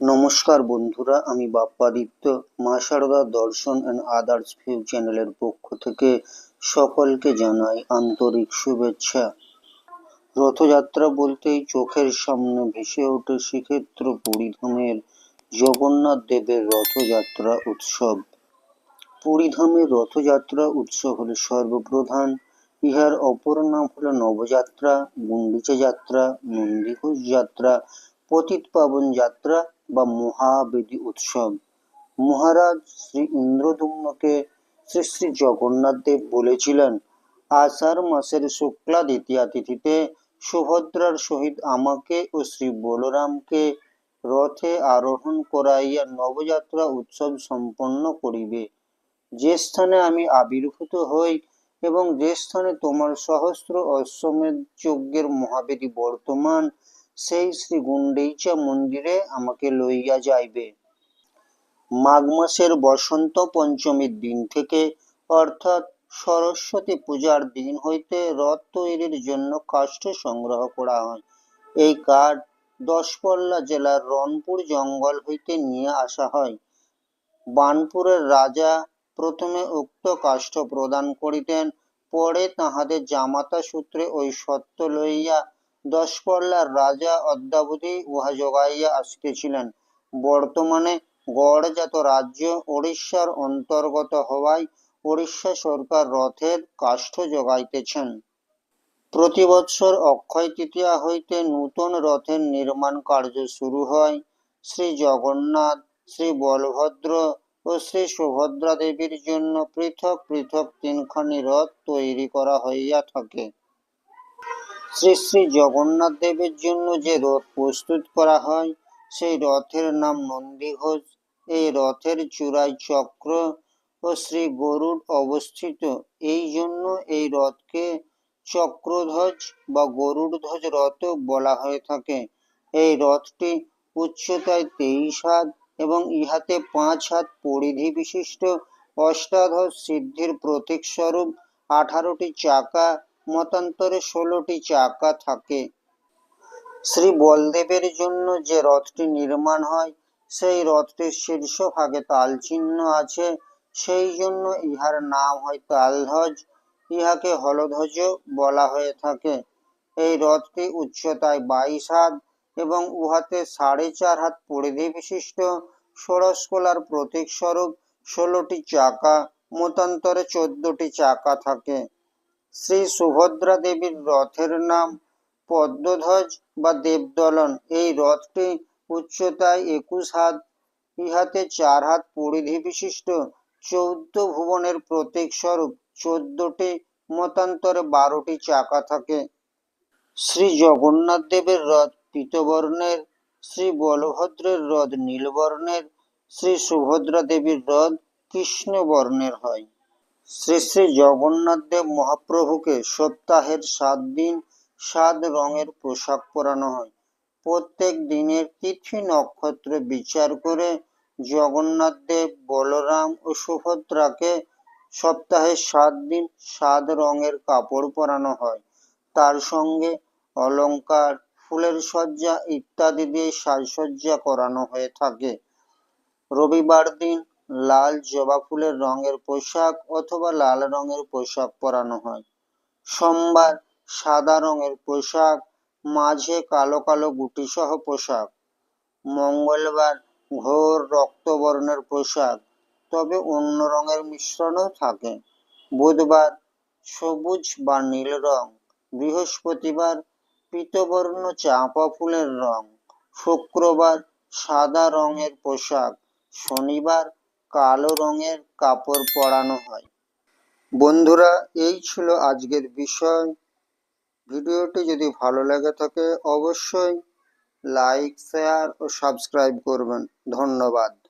নমস্কার বন্ধুরা, আমি বাপ্পাদিত্য, মা সারদা দর্শন অ্যান্ড আদার্স ভিউ চ্যানেলের পক্ষ থেকে সকলকে জানাই আন্তরিক শুভেচ্ছা। রথযাত্রা বলতেই চোখের সামনে ভেসে ওঠে শ্রীক্ষেত্র পুরীধামের জগন্নাথ দেবের রথযাত্রা উৎসব। পুরীধামের রথযাত্রা উৎসব হল সর্বপ্রধান। ইহার অপর নাম হল নবযাত্রা গুন্ডিচা যাত্রা নন্দীঘোষ যাত্রা পতিত পাবন যাত্রা বা মহাবেদী উৎসব। মহারাজ শ্রী ইন্দ্রদুম্নকে শ্রী শ্রী জগন্নাথ দেব বলেছিলেন, আষাঢ় মাসের শুক্লা দ্বিতীয়া তিথিতে সুভদ্রার সহিত আমাকে ও শ্রী বলরামকে রথে আরোহণ করাইয়া নবযাত্রা উৎসব সম্পন্ন করিবে। যে স্থানে আমি আবির্ভূত হই এবং যে স্থানে তোমার সহস্র অশ্বমেধ যজ্ঞের মহাবেদী বর্তমান সেই শ্রী গুন্ডেইচা মন্দিরে আমাকে লইয়া যাইবে। মাঘ মাসের বসন্ত পঞ্চমীর দিন থেকে অর্থাৎ সরস্বতী পূজার দিন হইতে রথ তৈরির জন্য কাষ্ঠ সংগ্রহ করা হয়। এই কাঠ দশপল্লা জেলার রনপুর জঙ্গল হইতে নিয়ে আসা হয়। বানপুরের রাজা প্রথমে উক্ত কাষ্ঠ প্রদান করিতেন, পরে তাহাদের জামাতা সূত্রে ওই সত্য লইয়া দশপল্লার রাজা অদ্যাবধি উহা যোগাইয়া আসিতেছিলেন। বর্তমানে গড়জাত রাজ্য ওড়িশার অন্তর্গত হওয়ায় ওড়িশা সরকার রথের কাষ্ঠ যোগাইতেছেন প্রতি বৎসর অক্ষয় তৃতীয়া হইতে নূতন রথের নির্মাণ কার্য শুরু হয়। শ্রী জগন্নাথ, শ্রী বলভদ্র ও শ্রী সুভদ্রা দেবীর জন্য পৃথক পৃথক তিনখানি রথ তৈরি করা হইয়া থাকে। শ্রী শ্রী জগন্নাথ দেবের জন্য যে রথ প্রস্তুত করা হয়, সেই রথের নাম নন্দীঘোষ। এই রথের চূড়ায় চক্র ও শ্রী গরুড় অবস্থিত। এই জন্য এই রথকে চক্রধ্বজ বা গরুড়ধ্বজ রথ বলা হয়ে থাকে। এই রথটি উচ্চতায় তেইশ হাত এবং ইহাতে পাঁচ হাত পরিধি বিশিষ্ট অষ্টাধর সিদ্ধির প্রতীক স্বরূপ আঠারোটি চাকা মতান্তরে ষোলোটি চাকা থাকে। শ্রী বলদেবের জন্য যে রথটি নির্মাণ হয়, সেই রথটির শীর্ষভাগে তাল চিহ্ন আছে। সেই জন্য ইহার নাম হয় তালধ্বজ। ইহাকে হলধ্বজ বলা হয়ে থাকে। এই রথটি উচ্চতায় বাইশ হাত এবং উহাতে সাড়ে চার হাত পরিধি বিশিষ্ট। ষোড়শকলার প্রতীক স্বরূপ ষোলোটি চাকা, মতান্তরে চোদ্দটি চাকা থাকে। শ্রী সুভদ্রা দেবীর রথের নাম পদ্মধ্বজ বা দেবদলন। এই রথটি উচ্চতায় একুশ হাত, ইহাতে চার হাত পরিধি বিশিষ্ট। চৌদ্দ ভুবনের প্রতীক স্বরূপ চোদ্দটি, মতান্তরে বারোটি চাকা থাকে। শ্রী জগন্নাথ দেবের রথ পীতবর্ণের শ্রী বলভদ্রের রথ নীলবর্ণের, শ্রী সুভদ্রা দেবীর রথ কৃষ্ণ বর্ণের হয়। শ্রী শ্রী জগন্নাথ দেব মহাপ্রভুকে সপ্তাহের সাত দিন সাত রঙের পোশাক পরানো হয়। প্রত্যেক দিনের তিথি নক্ষত্র বিচার করে জগন্নাথ দেব, বলরাম ও সুভদ্রাকে সপ্তাহে সাত দিন সাত রঙের কাপড় পরানো হয়। তার সঙ্গে অলংকার, ফুলের সজ্জা ইত্যাদি দিয়ে সাজসজ্জা করানো হয়ে থাকে। রবিবার দিন লাল জবা ফুলের রঙের পোশাক অথবা লাল রঙের পোশাক পরানো হয়। সোমবার সাদা রঙের পোশাক, মাঝে কালো কালো গুটি সহ পোশাক। মঙ্গলবার ঘোর রক্তবর্ণের পোশাক, তবে অন্য রঙের মিশ্রণও থাকে। বুধবার সবুজ বা নীল রং, বৃহস্পতিবার পীতবর্ণ চাঁপা ফুলের রং, শুক্রবার সাদা রঙের পোশাক, শনিবার কালো রঙের কাপড় পরানো হয়। বন্ধুরা, এই ছিল আজকের বিষয়। ভিডিওটি যদি ভালো লাগে থাকে, অবশ্যই লাইক, শেয়ার ও সাবস্ক্রাইব করবেন। ধন্যবাদ।